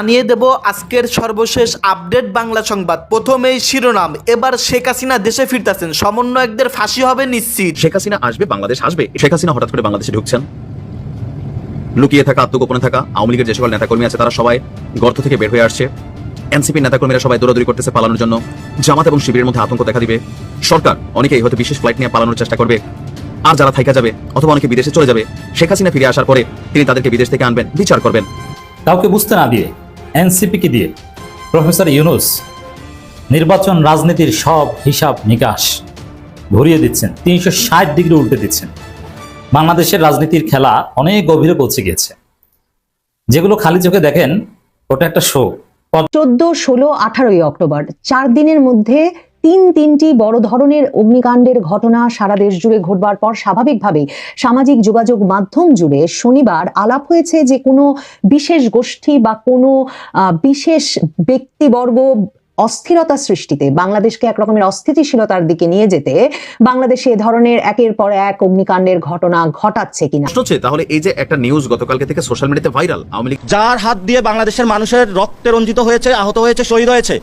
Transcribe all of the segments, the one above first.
জানিয়ে দেব আজকের সর্বশেষ আপডেট বাংলা সংবাদ। প্রথমেই শিরোনাম এবার শেখ হাসিনা দেশে ফিরতেছেন। সমন্বয়কদের ফাঁসি হবে নিশ্চিত। শেখ হাসিনা আসবে বাংলাদেশ আসবে। শেখ হাসিনা হঠাৎ করে বাংলাদেশে ঢুকছেন। লুকিয়ে থাকা আত্মগোপনে থাকা আওয়ামী লীগের যে সকল নেতাকর্মী আছে তারা সবাই গর্ত থেকে বের হয়ে আসছে। এনসিপির নেতাকর্মীরা সবাই দৌড়াদৌড়ি করতেছে পালানোর জন্য। জামাত এবং শিবিরের মধ্যে আতঙ্ক দেখা দিবে। সরকার অনেকেই হয়তো বিশেষ ফ্লাইট নিয়ে পালানোর চেষ্টা করবে। আর যারা থাইকা যাবে অথবা অনেকে বিদেশে চলে যাবে শেখ হাসিনা ফিরে আসার পরে তিনি তাদেরকে বিদেশ থেকে আনবেন বিচার করবেন। কাউকে বুঝতে না দিয়ে এনসিপিকে দিয়ে প্রফেসর ইউনুস নির্বাচন রাজনীতির সব হিসাব নিকাশ ঘুরিয়ে দিচ্ছেন, তিনশো ষাট ডিগ্রি উল্টে দিচ্ছেন। বাংলাদেশের রাজনীতির খেলা অনেক গভীরে পৌঁছে গিয়েছে। যেগুলো খালি চোখে দেখেন, ওটা একটা শো চোদ্দ, ষোলো, আঠারোই অক্টোবর, চার দিনের মধ্যে তিন তিনটি বড় ধরনের অগ্নিকাণ্ডের ঘটনা সারা দেশ জুড়ে ঘটবার পর স্বাভাবিকভাবেই সামাজিক যোগাযোগ মাধ্যম জুড়ে শনিবার আলাপ হয়েছে যে কোনো বিশেষ গোষ্ঠী বা কোনো বিশেষ ব্যক্তিবর্গ অস্থিরতা সৃষ্টিতে বাংলাদেশকে একরকমের অস্থিতিশীলতার দিকে নিয়ে যেতে বাংলাদেশে এ ধরনের একের পর এক অগ্নিকাণ্ডের ঘটনা ঘটাচ্ছে কিনা। প্রশ্ন হচ্ছে তাহলে এই যে একটা নিউজ গতকালকে থেকে সোশ্যাল মিডিয়াতে ভাইরাল আওয়ামী লীগ যার হাত দিয়ে বাংলাদেশের মানুষের রক্তে রঞ্জিত হয়েছে আহত হয়েছে শহীদ হয়েছে।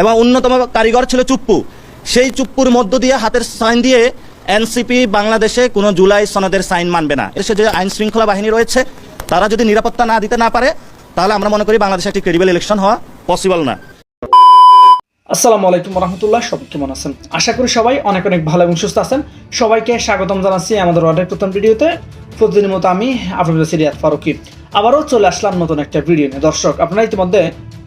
এবং অন্যতম কারিগর ছিল চুপ্পু। সেই চুপ্পুর মধ্য দিয়ে হাতের সাইন দিয়ে এনসিপি বাংলাদেশে কোনো জুলাই সনদের সাইন মানবে না। এসে যে আইন শৃঙ্খলা বাহিনী রয়েছে, তারা যদি নিরাপত্তা না দিতে না পারে, তাহলে আমরা মনে করি বাংলাদেশে একটি ক্রেডিবল ইলেকশন হওয়া পসিবল না। আসসালামু আলাইকুম রহমতুল্লাহ সবাই কেমন আছেন? আশা করি সবাই অনেক অনেক ভালো এবং সুস্থ আছেন। সবাইকে স্বাগতম জানাচ্ছি আমাদের অনেক প্রথম ভিডিওতে। প্রতিদিনের মতো আমি আপনাদের সিরিয়াত ফারুকি। আবারও চলে আসলাম নতুন একটা ভিডিও নিয়ে। দর্শক, আপনারা ইতিমধ্যে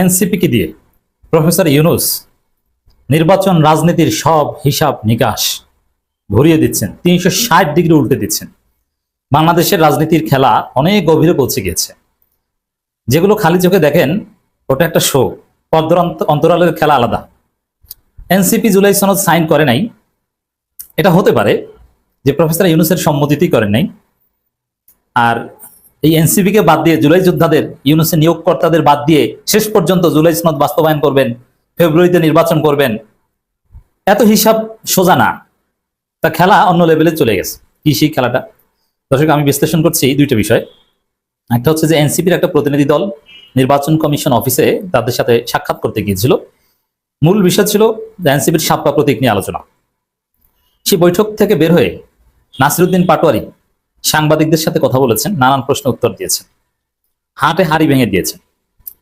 এনসিপিকে দিয়ে প্রফেসর ইউনুস নির্বাচন রাজনীতির সব হিসাব নিকাশ ঘুরিয়ে দিচ্ছেন, তিনশো ষাট ডিগ্রি উল্টে দিচ্ছেন। বাংলাদেশের রাজনীতির খেলা অনেক গভীরে পৌঁছে গিয়েছে। যেগুলো খালি চোখে দেখেন, ওটা একটা শো পদ্মর অন্তরালের খেলা আলাদা। এনসিপি জুলাই সনদ সাইন করে নাই। এটা হতে পারে যে প্রফেসর ইউনুসের সম্মতিতেই করেন নাই। আর এই এনসিপি কে বাদ দিয়ে জুলাই যোদ্ধাদের, ইউনুসের নিয়োগকর্তাদের বাদ দিয়ে শেষ পর্যন্ত জুলাই সনদ বাস্তবায়ন করবেন, ফেব্রুয়ারিতে নির্বাচন করবেন, এত হিসাব সোজা না। তা খেলা অন্য লেভেলে চলে গেছে। কি সেই খেলাটা? দর্শক, আমি বিশ্লেষণ করছি দুইটা বিষয়। একটা হচ্ছে যে এনসিপির একটা প্রতিনিধি দল নির্বাচন কমিশন অফিসে তাদের সাথে সাক্ষাৎ করতে গিয়েছিল। মূল বিষয় ছিল এনসিপির সাপ্পা প্রতীক নিয়ে আলোচনা। সেই বৈঠক থেকে বের হয়ে নাসিরুদ্দিন পাটোয়ারি সাংবাদিকদের সাথে কথা বলেছেন, নানান প্রশ্ন উত্তর দিয়েছেন। হাটে হাড়ি ভেঙে দিয়েছেন।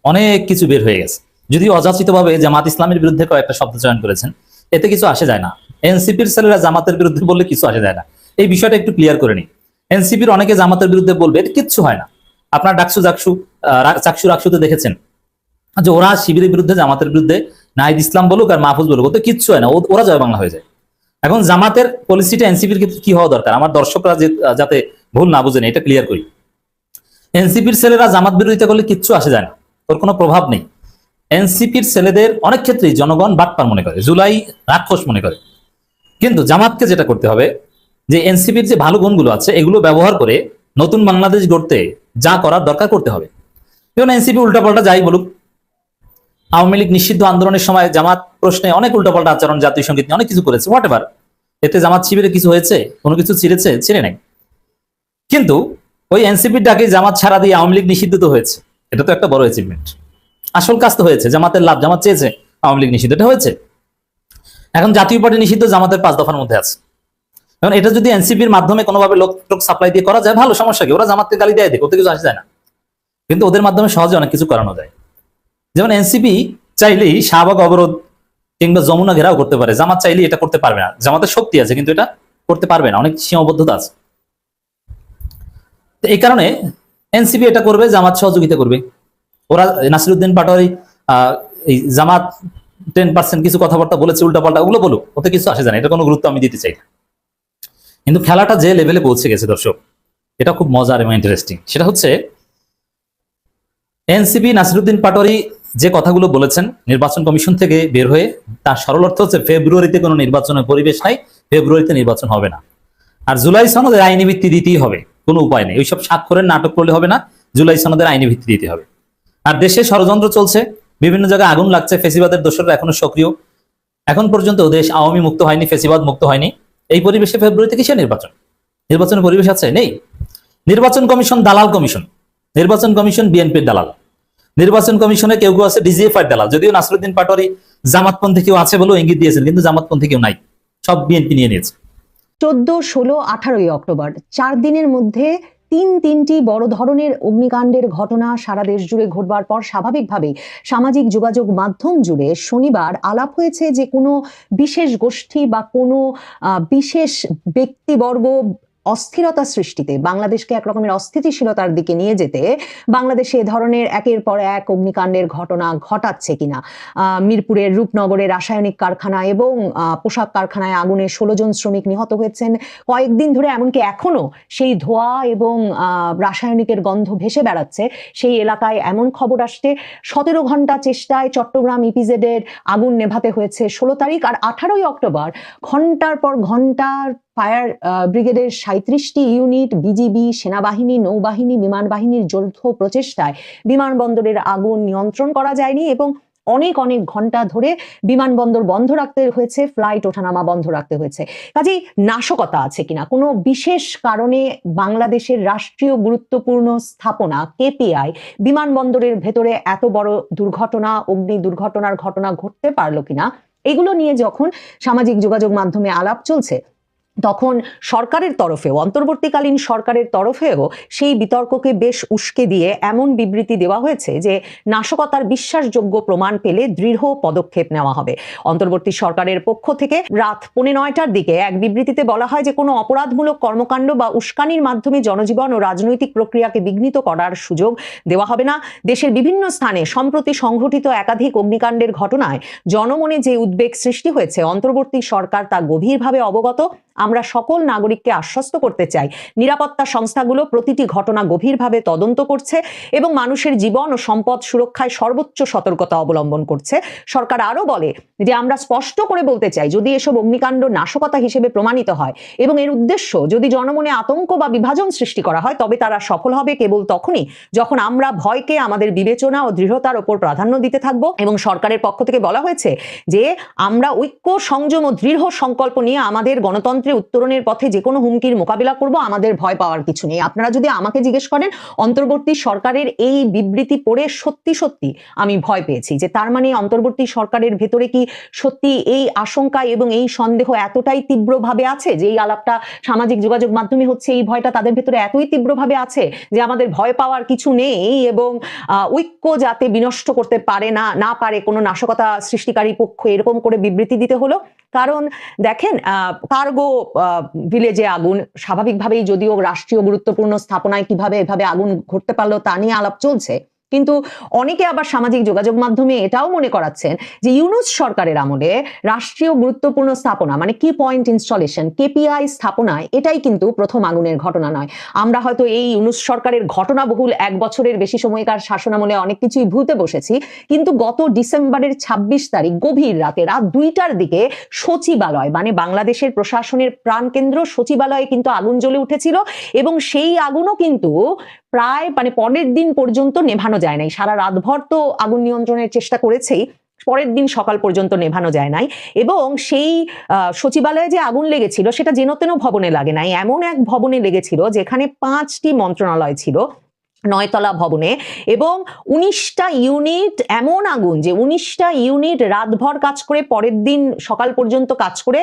অনেক কিছু বের হয়ে গেছে। যদিও অযাচিতভাবে জামাত ইসলামের বিরুদ্ধে কয়েকটা শব্দ চয়ন করেছেন, এতে কিছু আসে যায় না। এনসিপির ছেলেরা জামাতের বিরুদ্ধে বললে কিছু আসে যায় না। এই বিষয়টা একটু ক্লিয়ার করে নিই। এনসিপির অনেকে জামাতের বিরুদ্ধে বলবে, এটা কিচ্ছু হয় না। আপনার ডাকসু জাকসু চাকসু রাকসুতে দেখেছেন যে ওরা শিবিরের বিরুদ্ধে, জামাতের বিরুদ্ধে নাহিদ ইসলাম বলুক আর মাহফুজ বলুক, ওতে কিচ্ছু হয় না। ও- ওরা জয় বাংলা হয়ে যায়। এখন জামাতের পলিসিটা এনসিপির ক্ষেত্রে কি হওয়া দরকার? আমার দর্শকরা যাতে ভুল না বুঝেন, এটা ক্লিয়ার করি। এনসিপির ছেলেরা জামাত বিরোধিতা করলে কিচ্ছু আসে যায় না। ওর কোনো প্রভাব নেই। এনসিপির ছেলেদের অনেক ক্ষেত্রেই জনগণ বাটপার মনে করে, জুলাই রাক্ষস মনে করে। কিন্তু জামাতকে যেটা করতে হবে, যে এনসিপির যে ভালো গুণগুলো আছে, এগুলো ব্যবহার করে নতুন বাংলাদেশ গড়তে যা করার দরকার করতে হবে। যেমন এনসিপি উল্টাপাল্টা যাই বলুক আওয়ামী লীগ নিষিদ্ধ আন্দোলনের সময় জামাত প্রশ্নে অনেক উল্টাপাল্টা আচরণ, জাতীয় সংগীত নিয়ে অনেক কিছু করেছে হোয়াট এভার এতে জামাত শিবিরে কিছু হয়েছে? কোনো কিছু ছিঁড়েছে? ছিঁড়ে নাই। কিন্তু ওই এনসিপির ডাকে জামাত ছাড়া দিয়ে আওয়ামী লীগ নিষিদ্ধ তো হয়েছে। এটা তো একটা বড় অ্যাচিভমেন্ট আসল কাজ তো হয়েছে, জামাতের লাভ, জামাত চেয়েছে আওয়ামী লীগ নিষিদ্ধ। এটা হয়েছে। এখন জাতীয় পার্টি নিষিদ্ধ জামাতের পাঁচ দফার মধ্যে আছে। এখন এটা যদি এনসিপির মাধ্যমে কোনোভাবে লোক টোক সাপ্লাই দিয়ে করা যায়, ভালো, সমস্যা কি? ওরা জামাতকে গালি দেয় দেখ ওতে কিছু আসে যায় না। কিন্তু ওদের মাধ্যমে সহজে অনেক কিছু করানো যায়। যেমন এনসিপি চাইলেই শাহবাগ অবরোধ কিংবা যমুনা ঘেরাও করতে পারে। জামাত চাইলে এটা করতে পারবে না। জামাতের শক্তি আছে, কিন্তু এটা করতে পারবে না। অনেক সীমাবদ্ধতা আছে। তো এই কারণে এনসিপি এটা করবে, জামাত সহযোগিতা করবে। ওরা নাসিরুদ্দিন পাটোয়ারি এই জামাত টেন পার্সেন্ট কিছু কথাবার্তা বলেছে, উল্টাপাল্টা ওগুলো বলুক, ওতে কিছু আসে যায় না। এটা কোনো গুরুত্ব আমি দিতে চাই না। কিন্তু খেলাটা যে লেভেলে পৌঁছে গেছে, দর্শক, এটা খুব মজার এবং ইন্টারেস্টিং সেটা হচ্ছে, এনসিপি, নাসিরুদ্দিন পাটোয়ারি যে কথাগুলো বলেছেন, নির্বাচন কমিশন থেকে বের হয়ে তার সরল অর্থ হচ্ছে ফেব্রুয়ারিতে কোনো নির্বাচনের পরিবেশ নাই, ফেব্রুয়ারিতে নির্বাচন হবে না। আর জুলাই সনদের আইনি ভিত্তি দিতেই হবে, কোনো উপায় নেই। ওইসব স্বাক্ষরের নাটক করলে হবে না, জুলাই সনদের আইনি ভিত্তি দিতে হবে। আর দেশে ষড়যন্ত্র চলছে, বিভিন্ন জায়গায় আগুন লাগছে, ফেসিবাদের দোষররা এখনও সক্রিয়। এখন পর্যন্ত দেশ আওয়ামী মুক্ত হয়নি, ফেসিবাদ মুক্ত হয়নি। এই পরিবেশে ফেব্রুয়ারিতে কিসে নির্বাচন? নির্বাচনের পরিবেশ আছে, নেই। নির্বাচন কমিশন, দালাল কমিশন। নির্বাচন কমিশন, বিএনপির দালাল। নির্বাচন কমিশনে কেউ কেউ আছে ডিজিএফআই দালাল। যদিও নাসরুদ্দিন পাটোয়ারি জামাতপন্থী কেউ আছে বলেও ইঙ্গিত দিয়েছেন, কিন্তু জামাতপন্থী কেউ নাই। সব বিএনপি নিয়ে নিয়েছে। চোদ্দ, ষোলো, আঠারোই অক্টোবর, চার দিনের মধ্যে তিন তিনটি বড় ধরনের অগ্নিকাণ্ডের ঘটনা সারা দেশ জুড়ে ঘটবার পর স্বাভাবিকভাবেই সামাজিক যোগাযোগ মাধ্যম জুড়ে শনিবার আলাপ হয়েছে যে কোনো বিশেষ গোষ্ঠী বা কোনো বিশেষ ব্যক্তিবর্গ অস্থিরতা সৃষ্টিতে, বাংলাদেশকে এক রকমের অস্থিতিশীলতার দিকে নিয়ে যেতে বাংলাদেশে এ ধরনের একের পর এক অগ্নিকাণ্ডের ঘটনা ঘটাচ্ছে কিনা? মিরপুরের রূপনগরে রাসায়নিক কারখানা এবং পোশাক কারখানায় আগুনে ষোলো জন শ্রমিক নিহত হয়েছেন। কয়েকদিন ধরে এমনকি এখনও সেই ধোঁয়া এবং রাসায়নিকের গন্ধ ভেসে বেড়াচ্ছে। সেই এলাকায় এমন খবর আসছে, সতেরো ঘণ্টা চেষ্টায় চট্টগ্রাম ইপিজেডের আগুন নেভাতে হয়েছে ষোলো তারিখ আর আঠারোই অক্টোবর ঘণ্টার পর ঘণ্টার ফায়ার ব্রিগেডের সাঁত্রিশটি ইউনিট, বিজিবি, সেনাবাহিনী, নৌবাহিনী বিমান বাহিনীর যৌথ প্রচেষ্টায় বিমানবন্দরের আগুন নিয়ন্ত্রণ করা যায়নি এবং অনেক অনেক ঘণ্টা ধরে বিমানবন্দর বন্ধ রাখতে হয়েছে, ফ্লাইট ওঠানামা বন্ধ রাখতে হয়েছে। কাজেই নাশকতা আছে কিনা? কোনো বিশেষ কারণে বাংলাদেশের রাষ্ট্রীয় গুরুত্বপূর্ণ স্থাপনা, কেপিআই, বিমানবন্দরের ভেতরে এত বড় দুর্ঘটনা, অগ্নি দুর্ঘটনার ঘটনা ঘটতে পারল কিনা? এগুলো নিয়ে যখন সামাজিক যোগাযোগ মাধ্যমে আলাপ চলছে তখন সরকারের তরফেও, অন্তর্বর্তীকালীন সরকারের তরফেও সেই বিতর্ককে বেশ উস্কে দিয়ে এমন বিবৃতি দেওয়া হয়েছে যে নাশকতার বিশ্বাসযোগ্য প্রমাণ পেলে দৃঢ় পদক্ষেপ নেওয়া হবে। অন্তর্বর্তী সরকারের পক্ষ থেকে রাত পৌনে নয়টার দিকে এক বিবৃতিতে বলা হয় যে কোনো অপরাধমূলক কর্মকাণ্ড বা উস্কানির মাধ্যমে জনজীবন ও রাজনৈতিক প্রক্রিয়াকে বিঘ্নিত করার সুযোগ দেওয়া হবে না। দেশের বিভিন্ন স্থানে সম্প্রতি সংঘটিত একাধিক অগ্নিকাণ্ডের ঘটনায় জনমনে যে উদ্বেগ সৃষ্টি হয়েছে, অন্তর্বর্তী সরকার তা গভীরভাবে অবগত আমরা সকল নাগরিককে আশ্বস্ত করতে চাই। নিরাপত্তা সংস্থাগুলো প্রতিটি ঘটনা গভীরভাবে তদন্ত করছে এবং মানুষের জীবন ও সম্পদ সুরক্ষায় সর্বোচ্চ সতর্কতা অবলম্বন করছে। সরকার আরও বলে যে, আমরা স্পষ্ট করে বলতে চাই, যদি এসব অগ্নিকাণ্ড নাশকতা হিসেবে প্রমাণিত হয় এবং এর উদ্দেশ্য যদি জনমনে আতঙ্ক বা বিভাজন সৃষ্টি করা হয়, তবে তারা সফল হবে কেবল তখনই যখন আমরা ভয়কে আমাদের বিবেচনা ও দৃঢ়তার ওপর প্রাধান্য দিতে থাকব। এবং সরকারের পক্ষ থেকে বলা হয়েছে যে, আমরা ঐক্য, সংযম ও দৃঢ় সংকল্প নিয়ে আমাদের গণতন্ত্রে উত্তরণের পথে যে কোনো হুমকির মোকাবিলা করব, আমাদের ভয় পাওয়ার কিছু নেই। আপনারা যদি আমাকে জিজ্ঞেস করেন, অন্তর্বর্তী সরকারের এই বিবৃতি পড়ে সত্যি সত্যি আমি ভয় পেয়েছি যে তার মানে অন্তর্বর্তী সরকারের ভেতরে কি সত্যি এই আশঙ্কা এবং এই সন্দেহ এতটাই তীব্রভাবে আছে যে এই আলাপটা সামাজিক যোগাযোগ মাধ্যমে হচ্ছে, এই ভয়টা তাদের ভেতরে এতই তীব্রভাবে আছে যে আমাদের ভয় পাওয়ার কিছু নেই এবং ঐক্য যাতে বিনষ্ট করতে পারে না না পারে কোনো নাশকতা সৃষ্টিকারী পক্ষ এরকম করে বিবৃতি দিতে হলো। কারণ দেখেন কার্গো ভিলেজে আগুন, স্বাভাবিকভাবেই যদিও রাষ্ট্রীয় গুরুত্বপূর্ণ স্থাপনায় কীভাবে এভাবে আগুন ঘটতে পারল তা নিয়ে আলাপ চলছে কিন্তু অনেকে আবার সামাজিক যোগাযোগ মাধ্যমে এটাও মনে করাচ্ছেন যে ইউনুস সরকারের আমলে রাষ্ট্রীয় গুরুত্বপূর্ণ স্থাপনা মানে কি পয়েন্ট ইনস্টলেশন কেপিআই স্থাপনায় এটাই কিন্তু প্রথম আগুনের ঘটনা নয়। আমরা হয়তো এই ইউনুস সরকারের ঘটনাবহুল এক বছরের বেশি সময়কার শাসনামলে অনেক কিছুই ভুলতে বসেছি, কিন্তু গত ডিসেম্বরের ২৬ তারিখ গভীর রাতে রাত দুইটার দিকে সচিবালয় মানে বাংলাদেশের প্রশাসনের প্রাণকেন্দ্র সচিবালয়ে কিন্তু আগুন জ্বলে উঠেছিল এবং সেই আগুনও কিন্তু প্রায় মানে পরের দিন পর্যন্ত নেভানো যায় নাই। সারা রাতভর তো আগুন নিয়ন্ত্রণের চেষ্টা করেছেই, পরের দিন সকাল পর্যন্ত নেভানো যায় নাই। এবং সেই সচিবালয়ে যে আগুন লেগেছিল, সেটা যেন তেন ভবনে লাগে নাই। এমন এক ভবনে লেগেছিল, যেখানে পাঁচটি মন্ত্রণালয় ছিল। নয়তলা ভবনে এবং উনিশটা ইউনিট এমন আগুন যে উনিশটা ইউনিট রাতভর কাজ করে, পরের দিন সকাল পর্যন্ত কাজ করে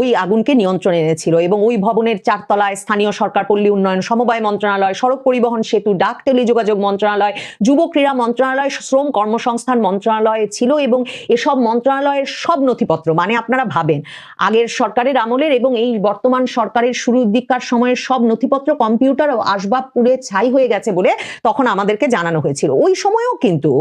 ওই আগুনকে নিয়ন্ত্রণে এনেছিল এবং ওই ভবনের চারতলায় স্থানীয় সরকার, পল্লী উন্নয়ন, সমবায় মন্ত্রণালয়, সড়ক পরিবহন সেতু, ডাক টেলিযোগাযোগ মন্ত্রণালয়, যুব ক্রীড়া মন্ত্রণালয়, শ্রম কর্মসংস্থান মন্ত্রণালয় ছিল এবং এসব মন্ত্রণালয়ের সব নথিপত্র মানে আপনারা ভাবেন, আগের সরকারের আমলের এবং এই বর্তমান সরকারের শুরুর দিককার সময়ের সব নথিপত্র, কম্পিউটার ও আসবাব পুড়ে ছাই হয়ে গেছে বলে তখন আমাদেরকে জানানো হয়েছিল। ওই সময়ও কিন্তু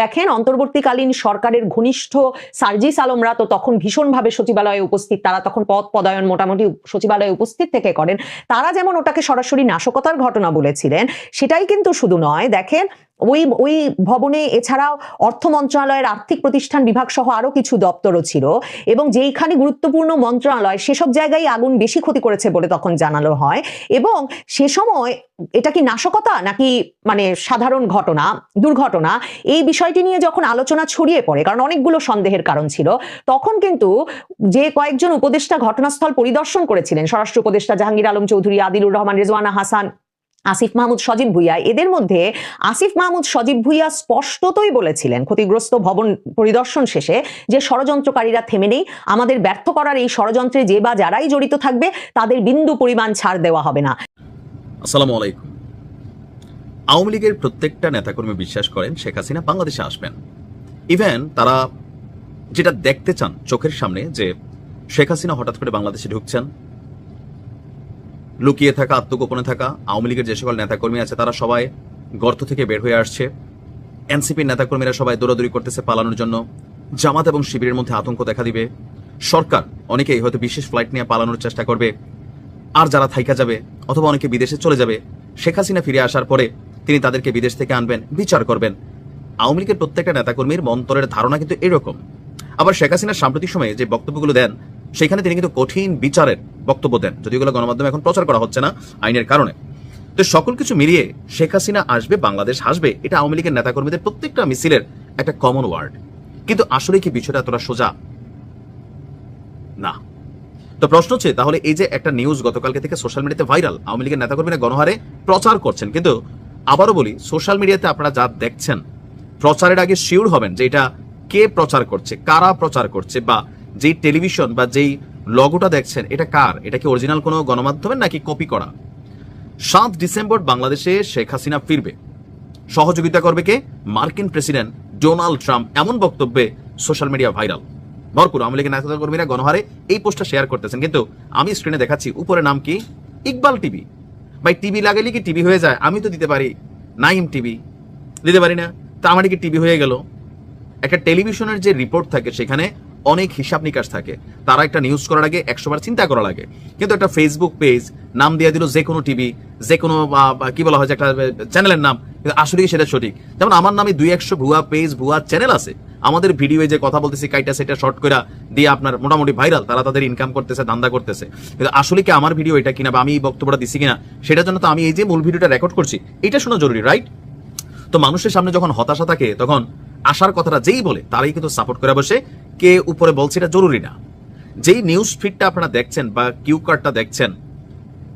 দেখেন, অন্তর্বর্তীকালীন সরকারের ঘনিষ্ঠ সার্জিস আলমরা তো তখন ভীষণভাবে সচিবালয়ে উপস্থিত, তারা তখন পদ পদায়ন মোটামুটি সচিবালয়ে উপস্থিত থেকে করেন। তারা যেমন ওটাকে সরাসরি নাশকতার ঘটনা বলেছিলেন, সেটাই কিন্তু শুধু নয়, দেখেন, ওই ওই ভবনে এছাড়াও অর্থ মন্ত্রণালয়ের আর্থিক প্রতিষ্ঠান বিভাগ সহ আরও কিছু দপ্তরও ছিল এবং যেইখানে গুরুত্বপূর্ণ মন্ত্রণালয়, সেসব জায়গায় আগুন বেশি ক্ষতি করেছে বলে তখন জানানো হয় এবং সে সময় এটা কি নাশকতা নাকি মানে সাধারণ ঘটনা, দুর্ঘটনা, এই বিষয়টি নিয়ে যখন আলোচনা ছড়িয়ে পড়ে, কারণ অনেকগুলো সন্দেহের কারণ ছিল, তখন কিন্তু যে কয়েকজন উপদেষ্টা ঘটনাস্থল পরিদর্শন করেছিলেন, স্বরাষ্ট্র উপদেষ্টা জাহাঙ্গীর আলম চৌধুরী, আদিলুর রহমান, রেজওয়ানা হাসান, আসিফ মাহমুদ, সজীব ভুইয়া, এদের মধ্যে আসিফ মাহমুদ, সজীব ভুইয়া স্পষ্টতই বলেছিলেন ক্ষতিগ্রস্ত ভবন পরিদর্শন শেষে যে ষড়যন্ত্রকারীরা থেমে নেই, আমাদের ব্যর্থ করার এই ষড়যন্ত্রে যে বা যারাই জড়িত থাকবে, তাদের বিন্দু পরিমাণ ছাড় দেওয়া হবে না। আসসালামু আলাইকুম। আওয়ামী লীগের প্রত্যেকটা নেতাকর্মী বিশ্বাস করেন শেখ হাসিনা বাংলাদেশে আসবেন। ইভেন তারা যেটা দেখতে চান চোখের সামনে যে শেখ হাসিনা হঠাৎ করে বাংলাদেশে ঢুকছেন, লুকিয়ে থাকা, আত্মগোপনে থাকা, আওয়ামী লীগের যে সকল নেতাকর্মী আছে তারা সবাই গর্ত থেকে বের হয়ে আসছে। এনসিপির নেতাকর্মীরা সবাই দৌড়াদৌড়ি করতেছে পালানোর জন্য। জামাত এবং শিবিরের মধ্যে আতঙ্ক দেখা দিবে। সরকার অনেকেই হয়তো বিশেষ ফ্লাইট নিয়ে পালানোর চেষ্টা করবে। আর যারা থাইকা যাবে অথবা অনেকে বিদেশে চলে যাবে, শেখ হাসিনা ফিরে আসার পরে তিনি তাদেরকে বিদেশ থেকে আনবেন, বিচার করবেন। আওয়ামী লীগের প্রত্যেকটা নেতাকর্মীর মন্তরের ধারণা কিন্তু এরকম। আবার শেখ হাসিনা সাম্প্রতিক সময়ে যে বক্তব্যগুলো দেন, সেখানে তিনি কিন্তু কঠিন বিচারের বক্তব্য দেন। যদি এগুলো গণমাধ্যমে এখন প্রচার করা হচ্ছে না আইনের কারণে। তো সকল কিছু মিলিয়ে শেখ হাসিনা আসবে, বাংলাদেশ আসবে এটা আওয়ামী লীগের নেতাকর্মীদের প্রত্যেকটা মিছিলের একটা কমন ওয়ার্ড কিন্তু আসলে কি বিষয়টা এতটা সোজা? না। তো প্রশ্ন হচ্ছে, তাহলে এই যে একটা নিউজ গতকালকে থেকে সোশ্যাল মিডিয়াতে ভাইরাল আওয়ামী লীগের নেতাকর্মীরা গণহারে প্রচার করছেন, কিন্তু আবারও বলি সোশ্যাল মিডিয়াতে আপনারা যা দেখছেন, প্রচারের আগে শিওর হবেন যে এটা কে প্রচার করছে, কারা প্রচার করছে, বা যেই টেলিভিশন বা যেই লগোটা দেখছেন, এটা কার? এটা কি অরিজিনাল কোনো গণমাধ্যমের নাকি কপি করা? সাত ডিসেম্বর বাংলাদেশে শেখ হাসিনা ফিরবে। সহযোগিতা করবে কে? মার্কিন প্রেসিডেন্ট ডোনাল্ড ট্রাম্প। এমন বক্তব্যে সোশ্যাল মিডিয়া ভাইরাল ভরপুর, আওয়ামী লীগের নেতা কর্মীরা গণহারে এই পোস্টটা শেয়ার করতেছেন। কিন্তু আমি স্ক্রিনে দেখাচ্ছি, উপরে নাম কি? ইকবাল টিভি। ভাই টিভি লাগালে কি টিভি হয়ে যায়? আমি তো দিতে পারি। নাইম টিভি দিতে পারি না। তা আমার কি টিভি হয়ে গেল? একটা টেলিভিশনের যে রিপোর্ট থাকে, সেখানে অনেক হিসাব নিকাশ থাকে। তারা একটা নিউজ করার আগে একশোবার চিন্তা করা লাগে। কিন্তু একটা ফেসবুক পেজ নাম দিয়ে দিল যে কোনো টিভি যে কোনো কি বলা হয় একটা চ্যানেলের নাম কিন্তু আসলে সেটা সঠিক? যেমন আমার নামে দুই একশো ভুয়া পেজ ভুয়া চ্যানেল আছে। আমাদের ভিডিও যে কথা বলতেছি, কাইটা সেটা শর্ট করে দিয়ে আপনার মোটামুটি ভাইরাল তারা তাদের ইনকাম করতেছে দান্দা করতেছে। কিন্তু আসলে কি আমার ভিডিও এটা কিনা বা আমি এই বক্তব্যটা দিছি কিনা, সেটার জন্য তো আমি এই যে মূল ভিডিওটা রেকর্ড করছি, এটা শোনা জরুরি রাইট তো মানুষের সামনে যখন হতাশা থাকে, তখন আসার কথাটা যেই বলে, তারাই কিন্তু সাপোর্ট করে বসে, কে উপরে বলছে এটা জরুরি না। যেই নিউজ ফিডটা আপনারা দেখছেন বা কিউ কার্ডটা দেখছেন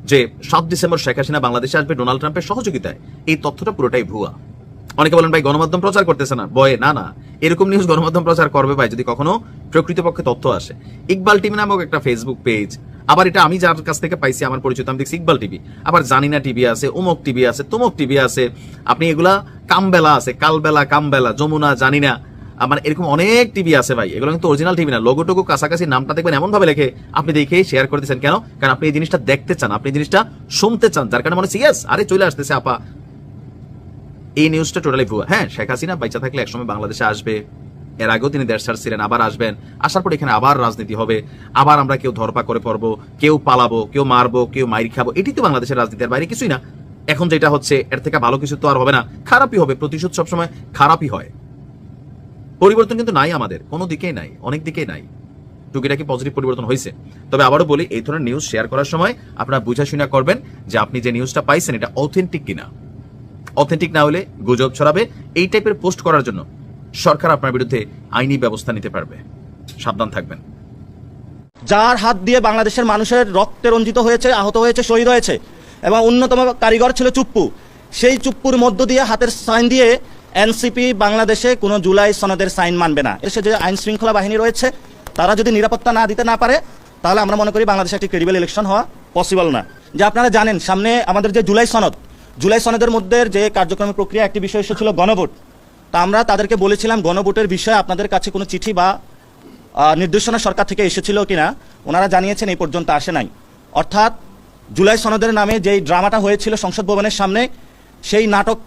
যে সাত ডিসেম্বর শেখ হাসিনা বাংলাদেশে আসবে ডোনাল্ড ট্রাম্পের সহযোগিতায়, এই তথ্যটা পুরোটাই ভুয়া। অনেকে বলেন, ভাই, গণমাধ্যম প্রচার করতেছে না। বয়ে, না না। এরকম নিউজ গণমাধ্যম প্রচার করবে, ভাই, যদি কখনো প্রকৃতপক্ষে তথ্য আসে। ইকবাল টিভি নামক একটা ফেসবুক পেজ আবার এটা আমি যার কাছ থেকে পাইছি, আমার পরিচিত, আমি দেখছি ইকবাল টিভি। আবার জানিনা টিভি আছে, উমক টিভি আছে, তুমক টিভি আছে। আপনি এগুলা কামবেলা আছে, কালবেলা, কামবেলা, যমুনা, জানিনা। আমার এরকম অনেক টিভি আছে ভাই। এগুলো কিন্তু অরিজিনাল টিভি না। লোগো টোগো কাছাকাছি নামটা দেখবেন এমন ভাবে লেখে আপনি দেখে শেয়ার করে দিচ্ছেন কেন? কারণ আপনি এই জিনিসটা দেখতে চান আপনি জিনিসটা শুনতে চান। যার কারণে মনে হচ্ছে yes, আরে চলে আসতেছে আপা। এই নিউজটা টোটালি ভুয়া। হ্যাঁ শেখ হাসিনা বাইচা থাকলে একসময় বাংলাদেশে আসবে। এর আগেও তিনি দেশ ছাড়ছিলেন আবার আসবেন। আসার পর এখানে আবার রাজনীতি হবে। আবার আমরা কেউ ধরপা করে পড়ব কেউ পালাবো কেউ মারবো কেউ মাইর খাব। এটি তো বাংলাদেশের রাজনীতির বাইরে কিছুই না। এখন যেটা হচ্ছে এর থেকে ভালো কিছু তো আর হবে না। খারাপই হবে। প্রতিশোধ সবসময় খারাপই হয়। পরিবর্তন কিন্তু নাই আমাদের, কোনো দিকেই নাই, অনেক দিকেই নাই। টুকিটাকি পজিটিভ পরিবর্তন হয়েছে। তবে আবারও বলি, এই ধরনের নিউজ শেয়ার করার সময় আপনারা বুঝাশুনা করবেন যে আপনি যে নিউজটা পাইছেন, এটা অথেন্টিক কিনা। অথেন্টিক না হলে গুজব ছড়াবে। এই টাইপের পোস্ট করার জন্য সরকার আপনার বিরুদ্ধে আইনি ব্যবস্থা নিতে পারবে। সাবধান থাকবেন। যার হাত দিয়ে বাংলাদেশের মানুষের রক্তে রঞ্জিত হয়েছে, আহত হয়েছে, শহীদ হয়েছে, এবং অন্যতম কারিগর ছিল চুপ্পু। সেই চুপ্পুর মধ্য দিয়ে হাতের সাইন দিয়ে এনসিপি বাংলাদেশে কোনো জুলাই সনদের সাইন মানবে না। এসে যে আইন শৃঙ্খলা বাহিনী রয়েছে, তারা যদি নিরাপত্তা না দিতে না পারে, তাহলে আমরা মনে করি বাংলাদেশে একটি ক্রেডিবল ইলেকশন হওয়া পসিবল না। যে আপনারা জানেন, সামনে আমাদের যে জুলাই সনদ, জুলাই সনদের মধ্যে যে কার্যক্রমের প্রক্রিয়া একটি বিষয় এসেছিল গণভোট। তা আমরা তাদেরকে বলেছিলাম গণভোটের বিষয়ে আপনাদের কাছে কোনো চিঠি বা নির্দেশনা সরকার থেকে এসেছিল কিনা, ওনারা জানিয়েছেন এই পর্যন্ত আসে নাই। অর্থাৎ জুলাই সনদের নামে যেই ড্রামাটা হয়েছিল সংসদ ভবনের সামনে, সেই নাটক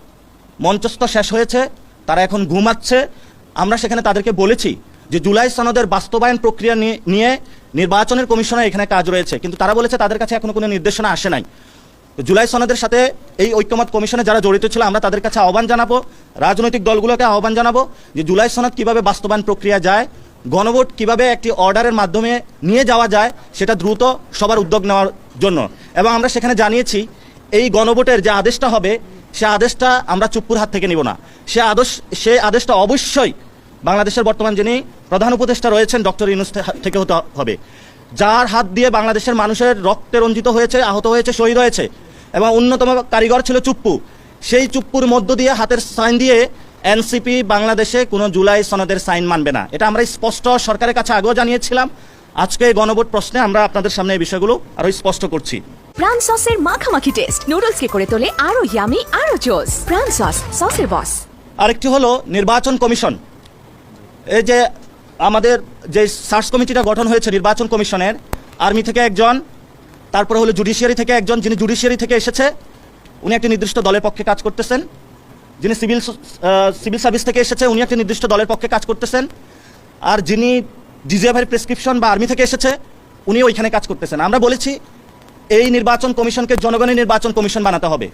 মঞ্চস্থ শেষ হয়েছে, তারা এখন ঘুমাচ্ছে। আমরা সেখানে তাদেরকে বলেছি যে জুলাই সনদের বাস্তবায়ন প্রক্রিয়া নিয়ে- নির্বাচনের কমিশনের এখানে কাজ রয়েছে। কিন্তু তারা বলেছে তাদের কাছে এখনও কোনো নির্দেশনা আসে নাই। জুলাই সনদের সাথে এই ঐক্যমত কমিশনে যারা জড়িত ছিল, আমরা তাদের কাছে আহ্বান জানাব, রাজনৈতিক দলগুলোকে আহ্বান জানাব যে জুলাই সনদ কীভাবে বাস্তবায়ন প্রক্রিয়া যায়, গণভোট কীভাবে একটি অর্ডারের মাধ্যমে নিয়ে যাওয়া যায়, সেটা দ্রুত সবার উদ্যোগ নেওয়ার জন্য। এবং আমরা সেখানে জানিয়েছি, এই গণভোটের যে আদেশটা হবে সে আদেশটা আমরা চুপ্পুর হাত থেকে নিব না। সে আদেশ সে আদেশটা অবশ্যই বাংলাদেশের বর্তমান যিনি প্রধান উপদেষ্টা রয়েছেন, ডক্টর ইউনুস থেকে হতে হবে। যার হাত দিয়ে বাংলাদেশের মানুষের রক্তে রঞ্জিত হয়েছে, আহত হয়েছে, শহীদ হয়েছে এবং অন্যতম কারিগর ছিল চুপ্পু। সেই চুপ্পুর মধ্য দিয়ে হাতের সাইন দিয়ে এনসিপি বাংলাদেশে কোনো জুলাই সনদের সাইন মানবে না। এটা আমরা স্পষ্ট সরকারের কাছে আগেও জানিয়েছিলাম। আজকে এই গণভোট প্রশ্নে আমরা আপনাদের সামনে এই বিষয়গুলো আরও স্পষ্ট করছি। প্রাণ সসের মাখামাখি টেস্ট নুডলসকে করে তোলে আরও ইয়ামি আরও জোস প্রাণ সস সসের বস আরেকটি হলো নির্বাচন কমিশন। এই যে আমাদের যে সার্চ কমিটিটা গঠন হয়েছে নির্বাচন কমিশনের আর্মি থেকে একজন তারপরে হলো জুডিশিয়ারি থেকে একজন যিনি জুডিশিয়ারি থেকে এসেছে উনি একটি নির্দিষ্ট দলের পক্ষে কাজ করতেছেন। যিনি সিভিল সিভিল সার্ভিস থেকে এসেছে উনি একটি নির্দিষ্ট দলের পক্ষে কাজ করতেছেন। আর যিনি ডিজিএফের প্রেসক্রিপশন বা আর্মি থেকে এসেছে উনি ওইখানে কাজ করতেছেন। আমরা বলেছি, এই নির্বাচন কমিশনকে জনগণের নির্বাচন কমিশন বানাতে হবে।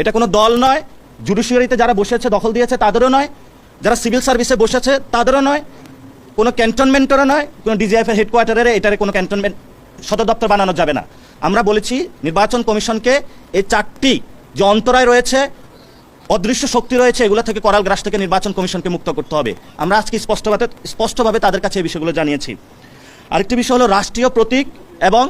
এটা কোনো দল নয়, জুডিশিয়ারিতে যারা বসেছে, দখল দিয়েছে, তাদেরও নয়। যারা সিভিল সার্ভিসে বসেছে, তাদেরও নয়। কোনো ক্যান্টনমেন্টেরও নয়, কোনো ডিজিএফের হেডকোয়ার্টারে এটারে কোনো ক্যান্টনমেন্ট, সদর দপ্তর বানানো যাবে না। আমরা বলেছি, নির্বাচন কমিশনকে এই চারটি যে অন্তরায় রয়েছে অদৃশ্য শক্তি রয়েছে, এগুলো থেকে করাল গ্রাস থেকে নির্বাচন কমিশনকে মুক্ত করতে হবে। আমরা আজকে স্পষ্টভাবে স্পষ্টভাবে তাদের কাছে এই বিষয়গুলো জানিয়েছি। আরেকটি বিষয় হলো রাষ্ট্রীয় প্রতীক এবং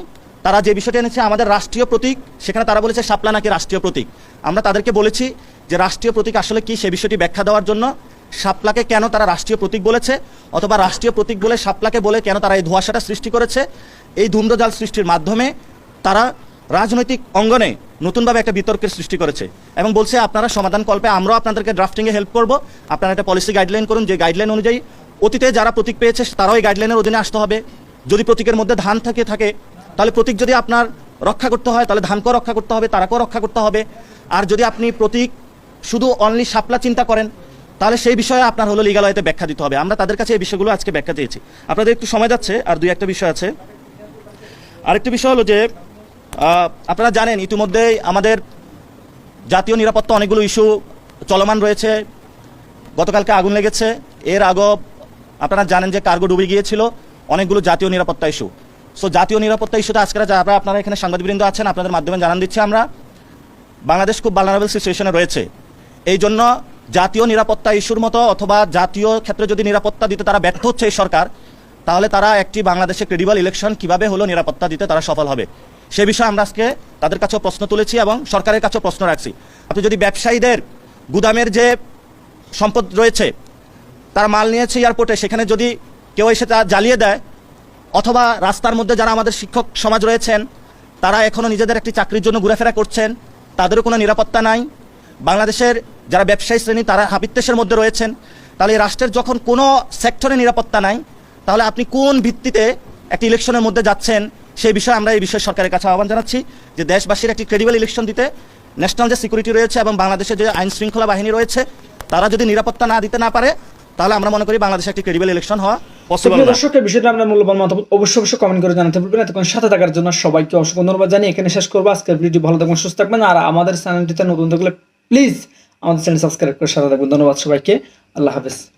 তারা যে বিষয়টি এনেছে, আমাদের রাষ্ট্রীয় প্রতীক, সেখানে তারা বলেছে শাপলা নাকি রাষ্ট্রীয় প্রতীক। আমরা তাদেরকে বলেছি যে রাষ্ট্রীয় প্রতীক আসলে কি, সে বিষয়টি ব্যাখ্যা দেওয়ার জন্য শাপলাকে কেন তারা রাষ্ট্রীয় প্রতীক বলেছে, অথবা রাষ্ট্রীয় প্রতীক বলে শাপলাকে বলে কেন তারা এই ধোঁয়াশাটা সৃষ্টি করেছে। এই ধূম্রজাল সৃষ্টির মাধ্যমে তারা রাজনৈতিক অঙ্গনে নতুনভাবে একটা বিতর্কের সৃষ্টি করেছে এবং বলছে, আপনারা সমাধান কল্পে, আমরাও আপনাদেরকে ড্রাফটিংয়ে হেল্প করব। আপনারা একটা পলিসি গাইডলাইন করুন, যে গাইডলাইন অনুযায়ী অতীতে যারা প্রতীক পেয়েছে, তারাও এই গাইডলাইনের অধীনে আসতে হবে। যদি প্রতীকের মধ্যে ধান থাকে থাকে, তাহলে প্রতীক যদি আপনার রক্ষা করতে হয়, তাহলে ধানকেও রক্ষা করতে হবে, তারাকেও রক্ষা করতে হবে। আর যদি আপনি প্রতীক শুধু অনলি সাপলা চিন্তা করেন, তাহলে সেই বিষয়ে আপনার হলো লিগাল আয়তে ব্যাখ্যা দিতে হবে। আমরা তাদের কাছে এই বিষয়গুলো আজকে ব্যাখ্যা দিয়েছি। আপনাদের একটু সময় যাচ্ছে, আর দুই একটা বিষয় আছে। আরেকটি বিষয় হলো যে আপনারা জানেন, ইতিমধ্যেই আমাদের জাতীয় নিরাপত্তা অনেকগুলো ইস্যু চলমান রয়েছে। গতকালকে আগুন লেগেছে। এর আগেও আপনারা জানেন যে কার্গো ডুবে গিয়েছিল। অনেকগুলো জাতীয় নিরাপত্তা ইস্যু। সো, জাতীয় নিরাপত্তা ইস্যুতে আজকে যারা আপনারা এখানে সাংবাদিকবৃন্দ আছেন, আপনাদের মাধ্যমে জানান দিচ্ছি আমরা। বাংলাদেশ খুব ভালনারেবল সিচুয়েশনে রয়েছে। এই জন্য জাতীয় নিরাপত্তা ইস্যুর মতো অথবা জাতীয় ক্ষেত্রে যদি নিরাপত্তা দিতে তারা ব্যর্থ হচ্ছে এই সরকার, তাহলে তারা একটি বাংলাদেশে ক্রেডিবল ইলেকশন কীভাবে হলো নিরাপত্তা দিতে তারা সফল হবে। সে বিষয়ে আমরা আজকে তাদের কাছেও প্রশ্ন তুলেছি এবং সরকারের কাছেও প্রশ্ন রাখছি। আপনি যদি ব্যবসায়ীদের গুদামের যে সম্পদ রয়েছে, তারা মাল নিয়েছে এয়ারপোর্টে, সেখানে যদি কেউ এসে তা জ্বালিয়ে দেয়, অথবা রাস্তার মধ্যে যারা আমাদের শিক্ষক সমাজ রয়েছেন, তারা এখনও নিজেদের একটি চাকরির জন্য ঘোরাফেরা করছেন, তাদেরও কোনো নিরাপত্তা নাই। বাংলাদেশের যারা ব্যবসায়ী শ্রেণি, তারা হাবিত্যেশের মধ্যে রয়েছেন, তাহলে এই রাষ্ট্রের যখন কোনো সেক্টরে নিরাপত্তা নাই, তাহলে আপনি কোন ভিত্তিতে একটি ইলেকশনের মধ্যে যাচ্ছেন সেই বিষয়ে আমরা এই বিষয়ে সরকারের কাছে আহ্বান জানাচ্ছি যে দেশবাসীর একটি ক্রেডিবল ইলেকশন দিতে ন্যাশনাল যে সিকিউরিটি রয়েছে এবং বাংলাদেশের যে আইন শৃঙ্খলা বাহিনী রয়েছে তারা যদি নিরাপত্তা না দিতে না পারে তাহলে আমরা মনে করি বাংলাদেশে একটি ক্রেডিবল ইলেকশন হওয়া পসিবল প্রিয় না। দর্শক এই বিষয়টা আপনার মূল্যবান মতামত অবশ্যই অবশ্যই কমেন্ট করে জানাতে ভুলবেন এতক্ষণ সাথে থাকার জন্য সবাইকে অসংখ্য ধন্যবাদ জানিয়ে এখানে শেষ করব। আজকের ভিডিও ভালো থাকবেন সুস্থ থাকবেন। আর আমাদের চ্যানেলটিতে নতুন থাকলে প্লিজ আমাদের চ্যানেল সাবস্ক্রাইব করে সাথে থাকবেন। ধন্যবাদ সবাইকে। আল্লাহ হাফেজ।